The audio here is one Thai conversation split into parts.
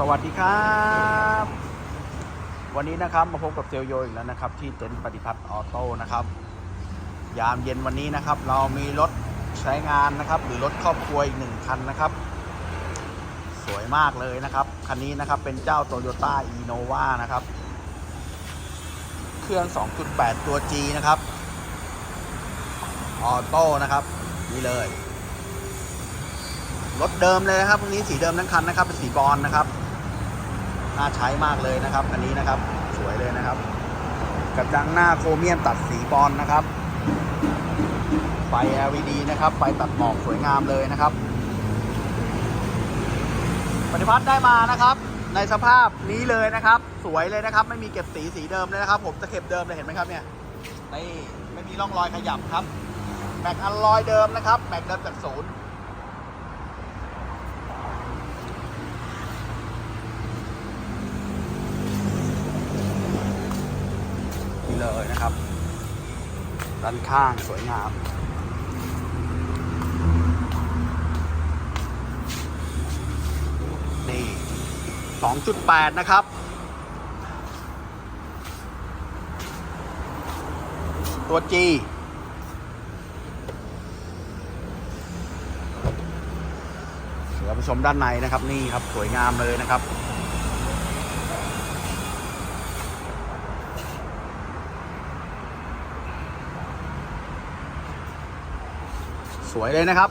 สวัสดีครับ วันนี้นะครับมาพบกับเซลโยอีกแล้วนะครับ ที่เต็นท์ปฏิพัฒน์ออโต้นะครับ ยามเย็นวันนี้นะครับ เรามีรถใช้งานนะครับ หรือรถครอบครัวอีกหนึ่งคันนะครับ สวยมากเลยนะครับ คันนี้นะครับเป็นเจ้า Toyota Innova นะครับ เครื่อง 2.8 ตัว G นะครับออโต้นะครับนี่เลยรถเดิมเลยนะครับคันนี้สีเดิมทั้งคันนะครับ เป็นสีบอลนะครับ น่าใช้มากเลยนะครับคันนี้นะครับสวยเลยนะครับกระจังหน้าโครเมียมตัดสีบอลนะครับ ไฟ LED นะครับไฟตัดหมอกสวยงามเลยนะครับ ปฏิพัฒน์ได้มานะครับ ในสภาพนี้เลยนะครับ สวยเลยนะครับ ไม่มีเก็บสีสีเดิมเลยนะครับ ผมจะเก็บเดิมเลยเห็นไหมครับเนี่ยนี่ไม่มีร่องรอยขยับครับแม็กอัลลอยเดิมนะครับแม็กเดิมจากศูนย์ เลยนะครับ ด้านข้างสวยงาม นี่ 2.8 นะครับตัว G เดี๋ยวเราไปชมด้านในนะครับนี่ครับสวยงามเลยนะครับ สวยเลยนะครับ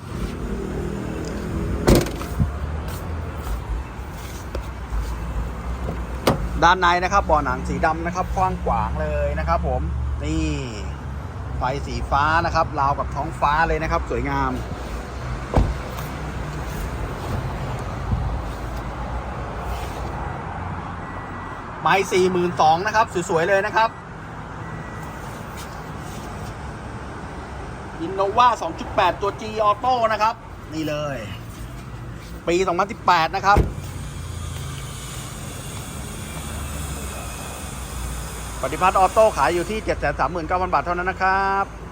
ด้านในนะครับบ่อหนังสีดำนะครับกว้างขวางเลยนะครับ ผมนี่ไฟสีฟ้านะครับราวกับท้องฟ้าเลยนะครับ สวยงามไม้สี่หมื่นสองนะครับ สวยๆเลยนะครับ อินโนวา2.8 ตัว G ออโต้นะครับ นี่เลย ปี 2018 นะครับ ปฏิพัฒน์ออโต้ขายอยู่ที่ 739,000 บาทเท่านั้นนะครับ